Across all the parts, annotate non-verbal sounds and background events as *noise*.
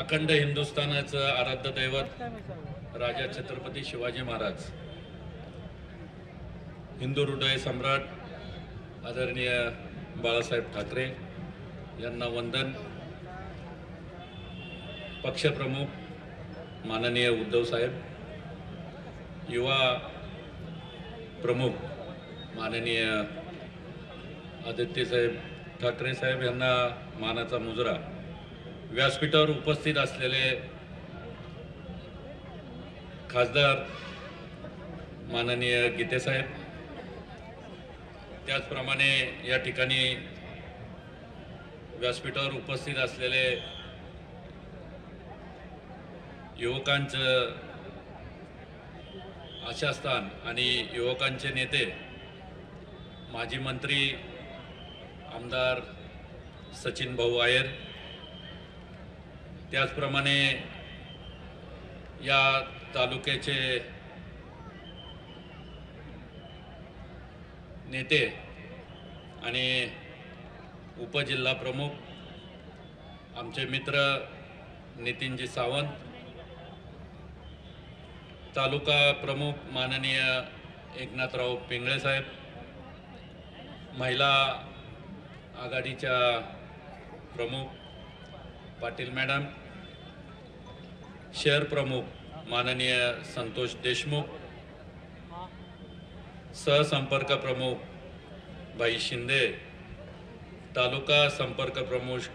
अखंड हिंदुस्थानाचं आराध्य दैवत राजा छत्रपती शिवाजी महाराज. हिंदू हृदय सम्राट आदरणीय बाळासाहेब ठाकरे यांना वंदन. पक्षप्रमुख माननीय उद्धव साहेब युवा प्रमुख माननीय आदित्य साहेब ठाकरे साहेब यांना मानाचा मुजरा. व्यासपीठावर उपस्थित असलेले खासदार माननीय गीतेसाहेब त्याचप्रमाणे या ठिकाणी व्यासपीठावर उपस्थित असलेले युवकांचं आशास्थान आणि युवकांचे नेते माजी मंत्री आमदार सचिन भाऊ आयर त्याचप्रमाणे या तालुक्याचे नेते आणि उपजिल्हा प्रमुख आमचे मित्र नितीनजी सावंत तालुका प्रमुख माननीय एकनाथराव पिंगळे साहेब महिला आघाडीच्या प्रमुख पाटील मॅडम शहर प्रमुख माननीय संतोष देशमुख सहसंपर्क प्रमुख भाई शिंदे तालुका संपर्क प्रमुख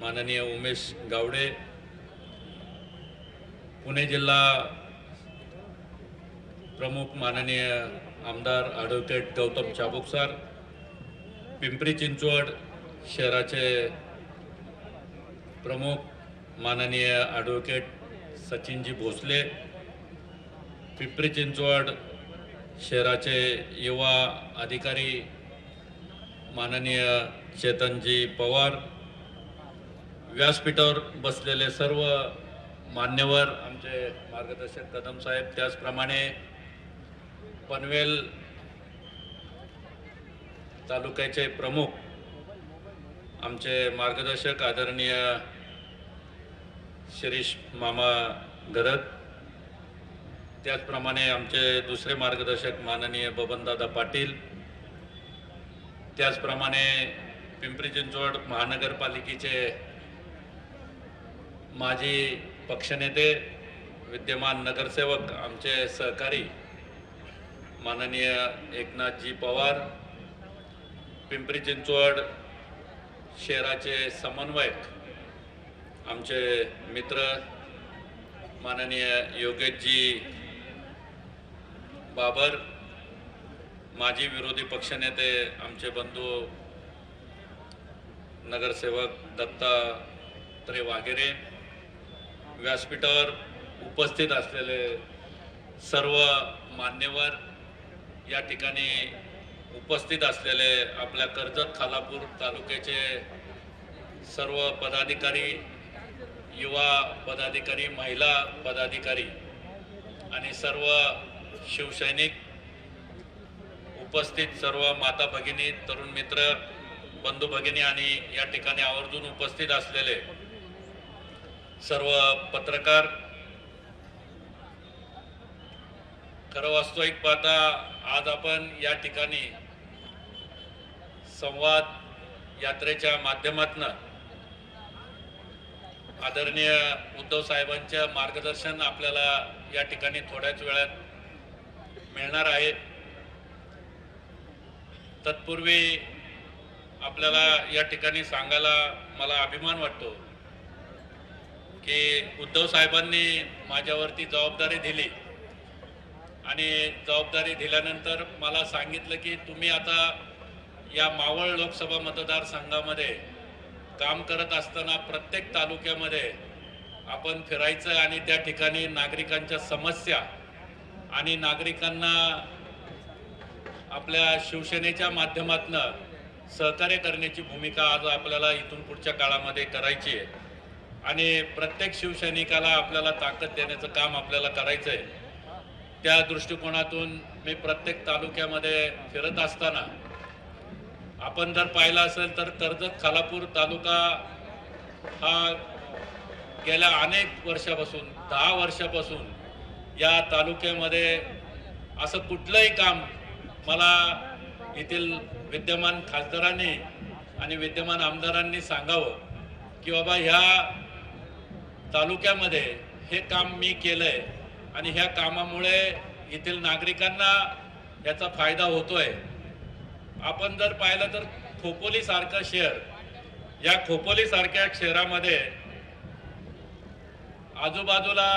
माननीय उमेश गावडे पुणे जिल्हा प्रमुख माननीय आमदार ॲडव्होकेट गौतम चाबुकसार पिंपरी चिंचवड शहराचे प्रमुख माननीय ॲडव्होकेट सचिनजी भोसले पिंपरी चिंचवड शहराचे युवा अधिकारी माननीय चेतनजी पवार व्यासपीठावर बसलेले सर्व मान्यवर आमचे मार्गदर्शक कदम साहेब त्याचप्रमाणे पनवेल तालुक्याचे प्रमुख आमचे मार्गदर्शक आदरणीय शिरीष मामा गरज. त्याचप्रमाणे आमचे दुसरे मार्गदर्शक माननीय बबनदादा पाटील. त्याचप्रमाणे पिंपरी चिंचवड महानगरपालिकेचे माजी पक्षनेते विद्यमान नगरसेवक आमचे सहकारी माननीय एकनाथजी पवार. पिंपरी चिंचवड शहराचे समन्वयक आमचे मित्र माननीय योगेशजी बाबर माजी विरोधी पक्षनेते आमचे बंधू नगरसेवक दत्तात्रय वाघेरे व्यासपीठावर उपस्थित असलेले सर्व मान्यवर या ठिकाणी उपस्थित असलेले आपल्या कर्जत खालापूर तालुक्याचे सर्व पदाधिकारी युवा पदाधिकारी महिला पदाधिकारी आणि सर्व शिवसैनिक उपस्थित सर्व माता भगिनी तरुण मित्र बंधू भगिनी आणि या ठिकाणी आवर्जून उपस्थित असलेले सर्व पत्रकार खरं वास्तविक पाहता आज आपण या ठिकाणी संवाद यात्रेच्या माध्यमातून आदरणीय उद्धव साहेबांच्या मार्गदर्शन आपल्याला या ठिकाणी थोड्याच वेळात मिळणार आहे. तत्पूर्वी आपल्याला या ठिकाणी सांगायला मला अभिमान वाटतो की उद्धव साहेबांनी माझ्यावरती जबाबदारी दिली. आणि जबाबदारी दिल्यानंतर मला सांगितलं की तुम्ही आता या मावळ लोकसभा मतदारसंघामध्ये काम करत असताना प्रत्येक तालुक्यामध्ये आपण फिरायचं आणि त्या ठिकाणी नागरिकांच्या समस्या आणि नागरिकांना आपल्या शिवसेनेच्या माध्यमातून सहकार्य करण्याची भूमिका आज आपल्याला इथून पुढच्या काळामध्ये करायची आहे. आणि प्रत्येक शिवसैनिकाला आपल्याला ताकद देण्याचं काम आपल्याला करायचं आहे त्या दृष्टिकोनातून मी प्रत्येक तालुक्यामध्ये फिरत असताना आपण जर पाहिलं असेल तर कर्जत खालापूर तालुका हा गेल्या अनेक वर्षापासून दहा वर्षापासून या तालुक्यामध्ये असं कुठलंही काम मला येथील विद्यमान खासदारांनी आणि विद्यमान आमदारांनी सांगावं की बाबा ह्या तालुक्यामध्ये हे काम मी केलंय आणि ह्या कामामुळे येथील नागरिकांना याचा फायदा होतोय. आपण जर पाहिलं तर खोपोली सारखं शहर या खोपोली सारख्या शहरामध्ये आजूबाजूला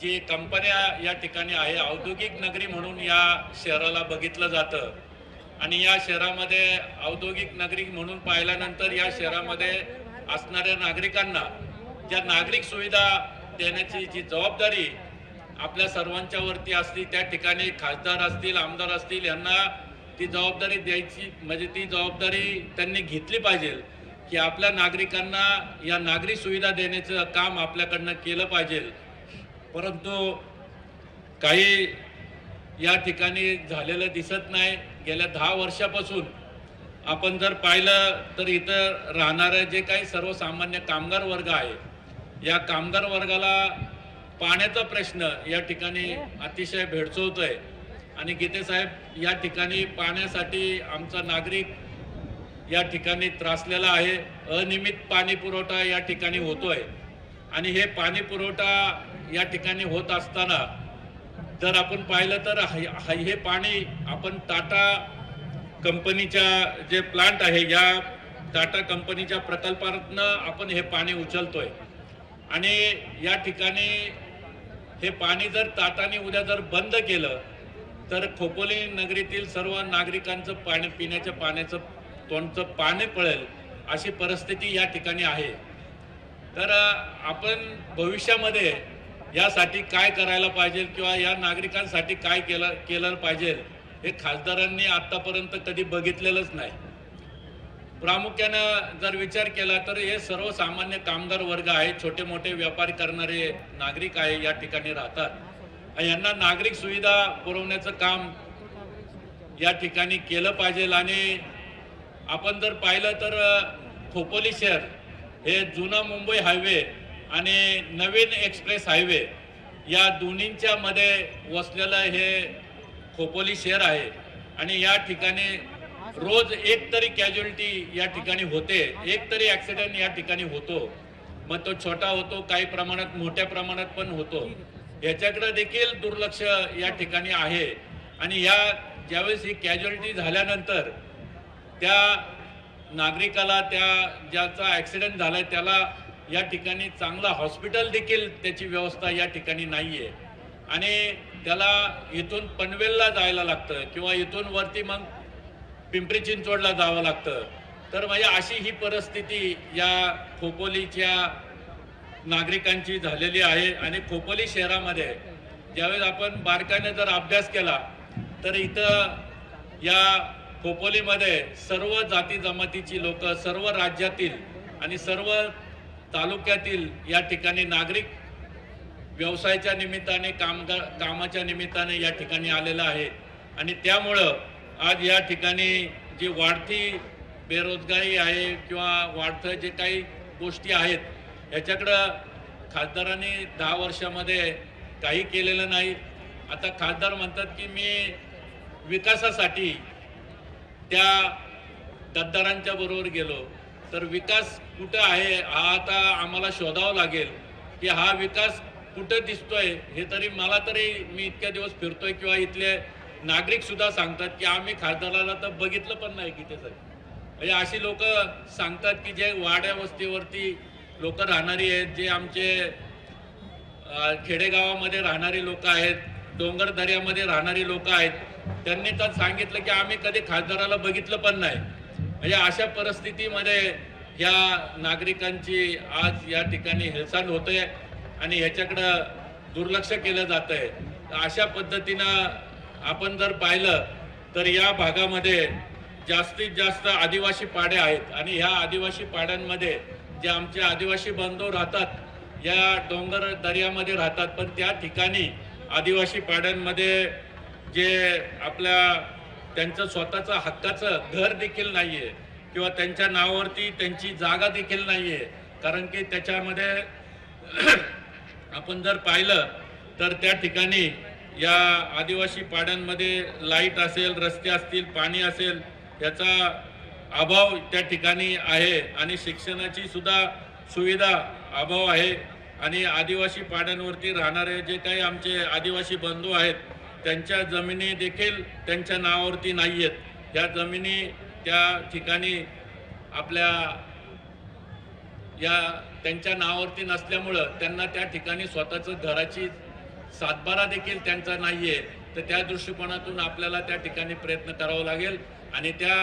जी कंपन्या या ठिकाणी आहे औद्योगिक नगरी म्हणून या शहराला बघितलं जातं. आणि या शहरामध्ये औद्योगिक नगरी म्हणून पाहिल्यानंतर या शहरामध्ये असणाऱ्या नागरिकांना ज्या नागरिक सुविधा देण्याची जी जबाबदारी आपल्या सर्वांच्या वरती असली त्या ठिकाणी खासदार असतील आमदार असतील यांना ती जबाबदारी द्यायची म्हणजे ती जबाबदारी त्यांनी घेतली पाहिजे की आपल्या नागरिकांना या नागरी सुविधा देण्याचं काम आपल्याकडनं केलं पाहिजे. परंतु काही या ठिकाणी झालेलं दिसत नाही. गेल्या दहा वर्षापासून आपण जर पाहिलं तर इथं राहणारे जे काही सर्वसामान्य कामगार वर्ग आहे या कामगार वर्गाला पाण्याचा प्रश्न या ठिकाणी अतिशय भेडसवतोय. आणि गीते साहेब या ठिकाणी पाण्यासाठी आमचा नागरिक या ठिकाणी त्रासलेला आहे. अनियमित पाणी पुरवठा या ठिकाणी होतोय. आणि हे पाणी पुरवठा या ठिकाणी होत असताना जर आपण पाहिलं तर ह- ह- हे पाणी आपण टाटा कंपनीच्या जे प्लांट आहे या टाटा कंपनीच्या प्रकल्पातनं आपण हे पाणी उचलतोय. आणि या ठिकाणी हे पाणी जर ताटाने उद्या जर बंद केलं तर खोपोली नगरीतील सर्व नागरिकांचं पाणी पिण्याच्या पाण्याचं तोंडचं पाणी पळेल अशी परिस्थिती या ठिकाणी आहे. तर आपण भविष्यामध्ये यासाठी काय करायला पाहिजे किंवा या नागरिकांसाठी काय केलं केलं पाहिजे हे खासदारांनी आत्तापर्यंत कधी बघितलेलंच नाही. प्रामुख्यानं जर विचार केला तर हे सर्वसामान्य कामगार वर्ग आहे छोटे मोठे व्यापार करणारे नागरिक आहे या ठिकाणी राहतात. यांना नागरिक सुविधा पुरवण्याचं काम या ठिकाणी केलं पाहिजे आणि आपण जर पाहिलं तर खोपोली शहर हे जुना मुंबई हायवे आणि नवीन एक्सप्रेस हायवे या दोन्हींच्या मध्ये वसलेलं हे खोपोली शहर आहे. आणि या ठिकाणी रोज एक तरी कॅज्युअलिटी या ठिकाणी होते. एक तरी ऍक्सिडेंट या ठिकाणी होतो. मग तो छोटा होतो काही प्रमाणात मोठ्या प्रमाणात पण होतो. याच्याकडे देखील दुर्लक्ष या ठिकाणी आहे. आणि या ज्यावेळेस ही कॅज्युअलिटी झाल्यानंतर त्या नागरिकाला त्या ज्याचा ऍक्सिडेंट झालाय त्याला या ठिकाणी चांगला हॉस्पिटल देखील त्याची व्यवस्था या ठिकाणी नाहीये. आणि त्याला इथून पनवेलला जायला लागतं किंवा इथून वरती मग पिंपरी चिंचवडला जावं लागतं. तर म्हणजे अशी ही परिस्थिती या खोपोलीच्या नागरिकांची झालेली आहे आणि खोपोली शहरामध्ये ज्यावेळेस आपण बारकाने जर अभ्यास केला तर इथं या खोपोलीमध्ये सर्व जाती जमातीची लोक सर्व राज्यातील आणि सर्व तालुक्यातील या ठिकाणी नागरिक व्यवसायाच्या निमित्ताने कामगार कामाच्या निमित्ताने या ठिकाणी आलेला आहे. आणि त्यामुळं आज या ठिकाणी जी वाढती बेरोजगारी आहे किंवा वाढतं जे काही गोष्टी आहेत याच्याकडं खासदारांनी दहा वर्षामध्ये काही केलेलं नाही. आता खासदार म्हणतात की मी विकासासाठी त्या गद्दारांच्या बरोबर गेलो. तर विकास कुठं आहे हा आता आम्हाला शोधावं लागेल की हा विकास कुठं दिसतोय हे तरी मला तरी मी इतक्या दिवस फिरतोय किंवा इथले नागरिक सुद्धा सांगतात की आम्ही खासदाराला तर बघितलं पण नाही की सर म्हणजे अशी लोक सांगतात की जे वाड्या वस्तीवरती लोक राहणारी आहेत जे आमचे खेडेगावामध्ये राहणारी लोक आहेत डोंगर दऱ्यामध्ये राहणारी लोक आहेत त्यांनी तर सांगितलं की आम्ही कधी खासदाराला बघितलं पण नाही. म्हणजे अशा परिस्थितीमध्ये या नागरिकांची आज या ठिकाणी हेळसांड होते आणि ह्याच्याकडं दुर्लक्ष केलं जात आहे अशा पद्धतीनं आपण जर पाहिलं तर या भागामध्ये जास्तीत जास्त आदिवासी पाड्या आहेत आणि ह्या आदिवासी पाड्यांमध्ये जे आमचे आदिवासी बांधव राहतात या डोंगर दर्यामध्ये राहतात पण त्या ठिकाणी आदिवासी पाड्यांमध्ये जे आपल्या त्यांचं स्वतःचं हक्काचं घर देखील नाही आहे किंवा त्यांच्या नावावरती त्यांची जागा देखील नाही आहे कारण की त्याच्यामध्ये *clears throat* आपण जर पाहिलं तर त्या ठिकाणी या आदिवासी पाड्यांमध्ये लाइट असेल रस्ते असतील पाणी असेल याचा अभाव त्या ठिकाणी आहे आणि शिक्षणाची सुद्धा सुविधा अभाव आहे. आणि आदिवासी पाड्यांवरती राहणारे जे काही आमचे आदिवासी बंधू आहेत त्यांच्या जमिनी देखील त्यांच्या नावावरती नाही आहेत या जमिनी त्या ठिकाणी आपल्या या त्यांच्या नावावरती नसल्यामुळं त्यांना त्या ठिकाणी स्वतःचं घराची सातबारा देखील त्यांचा नाही आहे तर त्या दृष्टिकोनातून आपल्याला त्या ठिकाणी प्रयत्न करावा लागेल. आणि त्या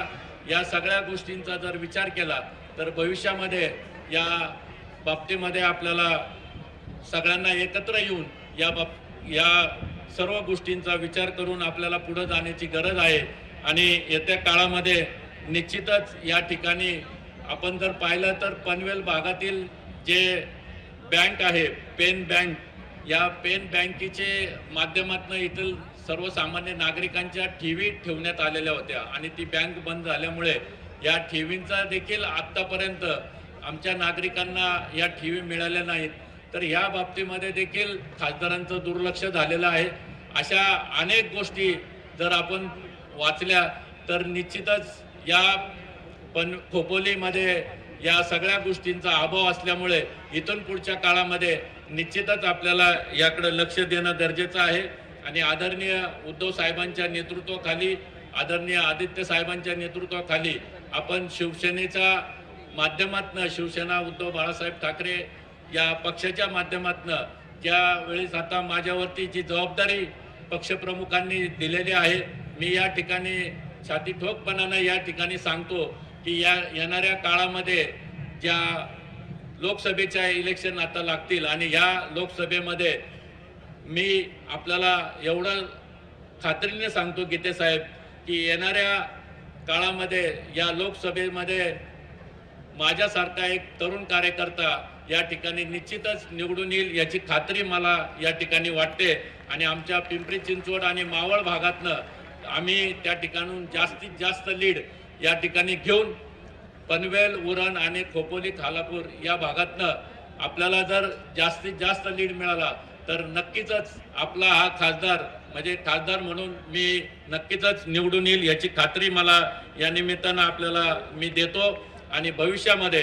या सगळ्या गोष्टींचा जर विचार केला तर भविष्यामध्ये या बाबतीमध्ये आपल्याला सगळ्यांना एकत्र येऊन या बाब या सर्व गोष्टींचा विचार करून आपल्याला पुढं जाण्याची गरज आहे. आणि येत्या काळामध्ये निश्चितच या ठिकाणी आपण जर पाहिलं तर पनवेल भागातील जे बँक आहे पेन बँक या पेन बँकेचे माध्यमातून इथं सर्वसामान्य नागरिकांच्या ठेवी ठेवण्यात आलेल्या होत्या. आणि ती बँक बंद झाल्यामुळे या ठेवींचा देखील आत्तापर्यंत आमच्या नागरिकांना या ठेवी मिळाल्या नाहीत. तर ह्या बाबतीमध्ये देखील खासदारांचं दुर्लक्ष झालेलं आहे. अशा अनेक गोष्टी जर आपण वाचल्या तर निश्चितच या पण खोपोलीमध्ये या सगळ्या गोष्टींचा अभाव असल्यामुळे इथून पुढच्या काळामध्ये निश्चितच आपल्याला याकडे लक्ष देणं गरजेचं आहे. आणि आदरणीय उद्धव साहेबांच्या नेतृत्वाखाली आदरणीय आदित्य साहेबांच्या नेतृत्वाखाली आपण शिवसेनेच्या माध्यमातनं शिवसेना उद्धव बाळासाहेब ठाकरे या पक्षाच्या माध्यमातनं ज्या वेळेस आता माझ्यावरती जी जबाबदारी पक्षप्रमुखांनी दिलेली आहे मी या ठिकाणी छाती ठोकपणानं या ठिकाणी सांगतो की या येणाऱ्या काळामध्ये ज्या लोकसभेच्या इलेक्शन आता लागतील आणि या लोकसभेमध्ये मी आपल्याला एवढं खात्रीने सांगतो गीते साहेब की येणाऱ्या काळामध्ये या लोकसभेमध्ये माझ्यासारखा एक तरुण कार्यकर्ता या ठिकाणी निश्चितच निवडून येईल याची खात्री मला या ठिकाणी वाटते. आणि आमच्या पिंपरी चिंचवड आणि मावळ भागातनं आम्ही त्या ठिकाणून जास्तीत जास्त लीड या ठिकाणी घेऊन पनवेल उरण आणि खोपोली खालापूर या भागातनं आपल्याला जर जास्तीत जास्त लीड मिळाला तर नक्कीच आपला हा खासदार म्हणजे खासदार म्हणून मी नक्कीच निवडून येईल याची खात्री मला या निमित्तानं आपल्याला मी देतो. आणि भविष्यामध्ये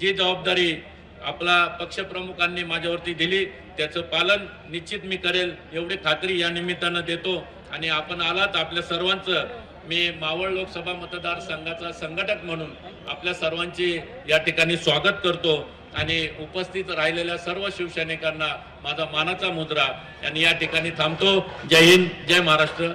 जी जबाबदारी आपला पक्षप्रमुखांनी माझ्यावरती दिली त्याचं पालन निश्चित मी करेल एवढी खात्री या निमित्तानं देतो. आणि आपण आलात आपल्या सर्वांचं. मी मावळ लोकसभा मतदारसंघाचा संघटक म्हणून आपल्या सर्वांची या ठिकाणी स्वागत करतो आणि उपस्थित राहिलेल्या सर्व शिवसैनिकांना माझा मानाचा मुद्रा यांनी या ठिकाणी थांबतो. जय हिंद जय महाराष्ट्र.